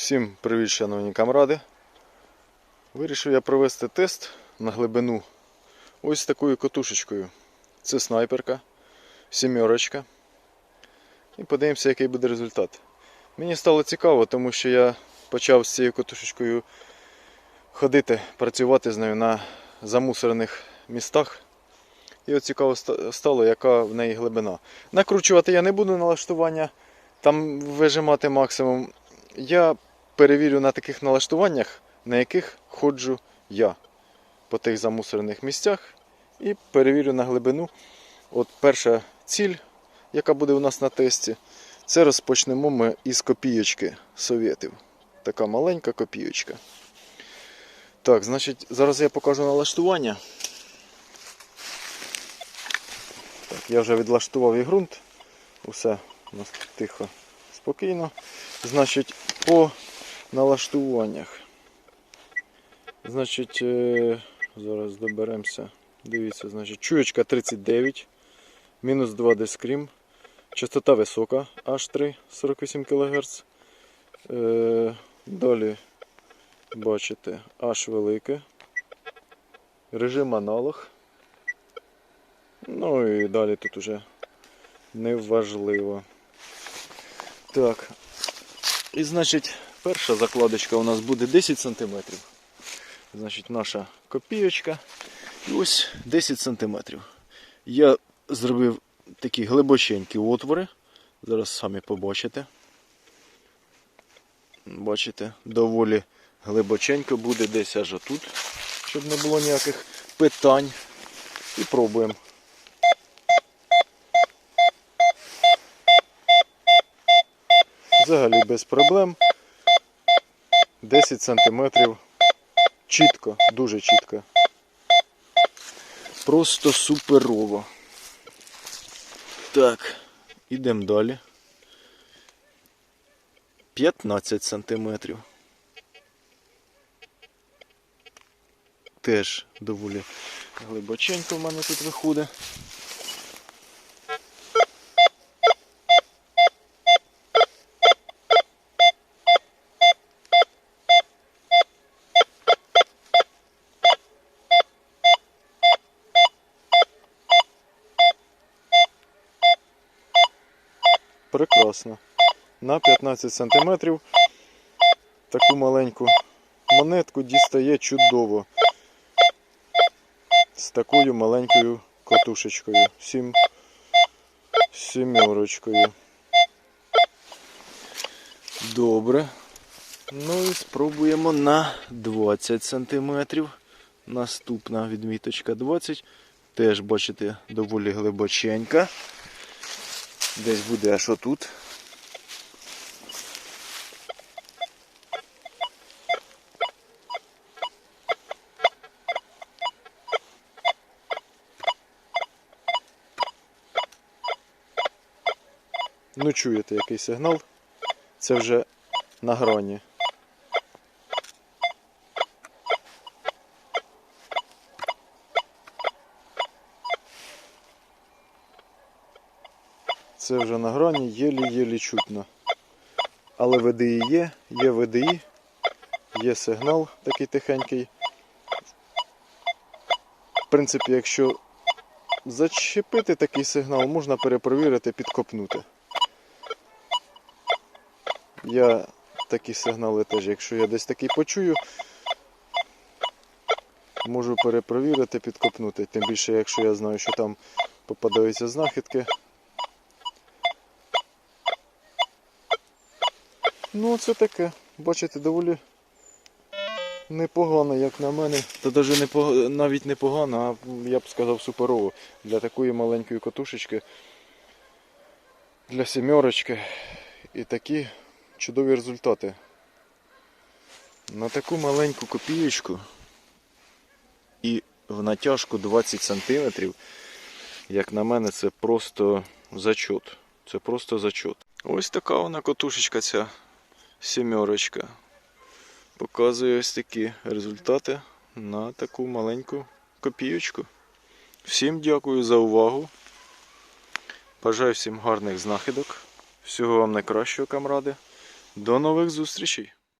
Всім привіт, шановні камради. Вирішив я провести тест на глибину ось такою котушечкою. Це снайперка, сімерочка. І подивимося, який буде результат. Мені стало цікаво, тому що я почав з цією котушечкою ходити, працювати з нею на замусорених містах. І от цікаво стало, яка в неї глибина. Накручувати я не буду налаштування, там вижимати максимум. Я перевірю на таких налаштуваннях, на яких ходжу я по тих замусорених місцях. І перевірю на глибину. От перша ціль, яка буде у нас на тесті, це розпочнемо ми із копійочки совєтів. Така маленька копійочка. Так, значить, зараз я покажу налаштування. Так, я вже відлаштував і ґрунт. Усе у нас тихо, спокійно. Значить, по налаштуваннях. Значить, е, зараз доберемося. Дивіться, значить, чуєчка 39, мінус 2 дискрім. Частота висока, H3 48 кГц. Далі бачите H велике. Режим аналог. Ну і далі тут уже неважливо. Так. І значить, перша закладочка у нас буде 10 см. Значить, наша копійочка. І ось 10 см. Я зробив такі глибоченькі отвори. Зараз самі побачите. Бачите, доволі глибоченько буде десь аж отут, щоб не було ніяких питань. І пробуємо. Взагалі без проблем. 10 сантиметрів. Чітко, дуже чітко. Просто суперово. Так, ідемо далі. 15 сантиметрів. Теж доволі глибоченько в мене тут виходить. Прекрасно. На 15 см таку маленьку монетку дістає чудово. З такою маленькою котушечкою. Сім... Сімерочкою. Добре. Ну і спробуємо на 20 см. Наступна відміточка 20. Теж, бачите, доволі глибоченька. Десь буде аж отут. Ну, чуєте який сигнал? Це вже на грані. Це вже на грані єлі-єлі чутно. Але ВДІ є, є ВДІ, є сигнал такий тихенький. В принципі, якщо зачепити такий сигнал, можна перепровірити, підкопнути. Я такі сигнали теж, якщо я десь такий почую, можу перепровірити, підкопнути. Тим більше, якщо я знаю, що там попадаються знахідки. Ну, це таке. Бачите, доволі непогано, як на мене. Та навіть не непог... навіть непогано, а я б сказав суперово. Для такої маленької котушечки, для сімерочки. І такі чудові результати. На таку маленьку копієчку і в натяжку 20 см, як на мене, це просто зачот. Це просто зачот. Ось така вона котушечка ця сімерочка. Показує ось такі результати на таку маленьку копійочку. Всім дякую за увагу. Бажаю всім гарних знахідок. Всього вам найкращого, камради. До нових зустрічей!